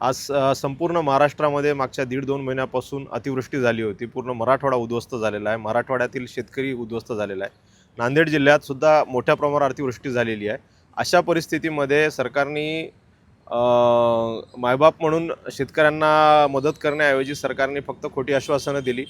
आज संपूर्ण महाराष्ट्रामध्ये मागच्या दीड दोन महिन्यापासून अतिवृष्टी झाली होती. पूर्ण मराठवाडा उद्ध्वस्त झालेला आहे. मराठवाड्यातील शेतकरी उद्ध्वस्त झालेला आहे. नांदेड जिल्ह्यात सुद्धा मोठ्या प्रमाणावर अतिवृष्टी झालेली आहे. अशा परिस्थितीमध्ये सरकारने मायबाप म्हणून शेतकऱ्यांना मदत करण्याऐवजी सरकारने फक्त खोटी आश्वासनं दिली.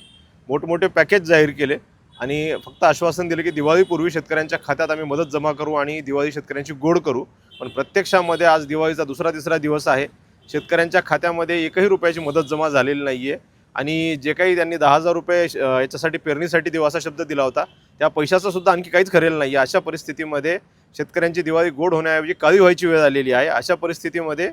मोठमोठे पॅकेज जाहीर केले आणि फक्त आश्वासन दिले की दिवाळीपूर्वी शेतकऱ्यांच्या खात्यात आम्ही मदत जमा करू आणि दिवाळी शेतकऱ्यांची गोड करू. पण प्रत्यक्षामध्ये आज दिवाळीचा दुसरा तिसरा दिवस आहे. शेतकऱ्यांच्या खात्यामध्ये एकही रुपयाची मदत जमा झालेली नाही आहे आणि जे काही त्यांनी दहा हजार रुपये श- याच्यासाठी पेरणीसाठी देऊ असा शब्द दिला होता त्या पैशाचा सुद्धा आणखी काहीच खरेल नाही. आहे अशा परिस्थितीमध्ये शेतकऱ्यांची दिवाळी गोड होण्याऐवजी काळी व्हायची वेळ आलेली आहे. अशा परिस्थितीमध्ये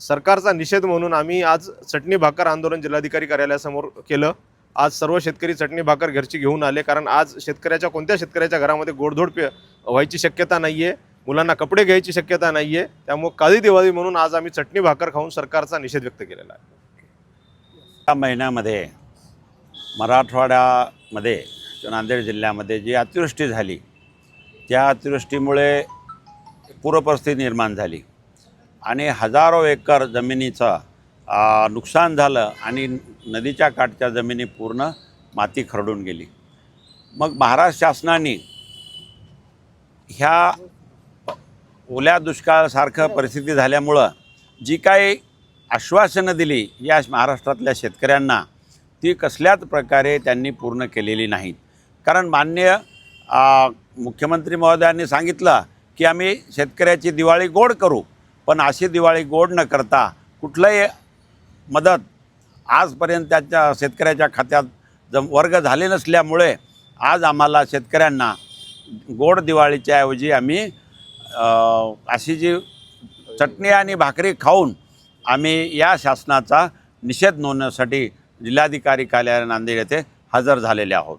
सरकारचा निषेध म्हणून आम्ही आज चटणी भाकर आंदोलन जिल्हाधिकारी कार्यालयासमोर केलं. आज सर्व शेतकरी चटणी भाकर घरची घेऊन आले कारण आज शेतकऱ्याच्या कोणत्या शेतकऱ्याच्या घरामध्ये गोडधोड पे व्हायची शक्यता नाही आहे मुलांना कपडे घ्यायची शक्यता नाही आहे त्यामुळे काळी दिवाळी म्हणून आज आम्ही चटणी भाकर खाऊन सरकारचा निषेध व्यक्त केलेला आहे. या महिन्यामध्ये मराठवाड्यामध्ये किंवा नांदेड जिल्ह्यामध्ये जी अतिवृष्टी झाली त्या अतिवृष्टीमुळे पूरपरिस्थिती निर्माण झाली. आणि हजारो एकर जमिनीचं नुकसान झालं आणि नदीच्या काठच्या जमिनी पूर्ण माती खरडून गेली. मग महाराष्ट्र शासनाने ह्या ओल्या दुष्काळासारखं परिस्थिती झाल्यामुळं जी काही आश्वासनं दिली या महाराष्ट्रातल्या शेतकऱ्यांना ती कसल्याच प्रकारे त्यांनी पूर्ण केलेली नाहीत. कारण मान्य मुख्यमंत्री महोदयांनी सांगितलं की आम्ही शेतकऱ्याची दिवाळी गोड करू पण अशी दिवाळी गोड न करता कुठलंही मदत आजपर्यंत त्याच्या शेतकऱ्याच्या खात्यात जम वर्ग झाले नसल्यामुळे आज आम्हाला शेतकऱ्यांना गोड दिवाळीच्या ऐवजी आम्ही अशी जी चटणी आणि भाकरी खाऊन आम्ही या शासनाचा निषेध नोंदवण्यासाठी जिल्हाधिकारी कार्यालय नांदेड येथे हजर झालेले आहोत.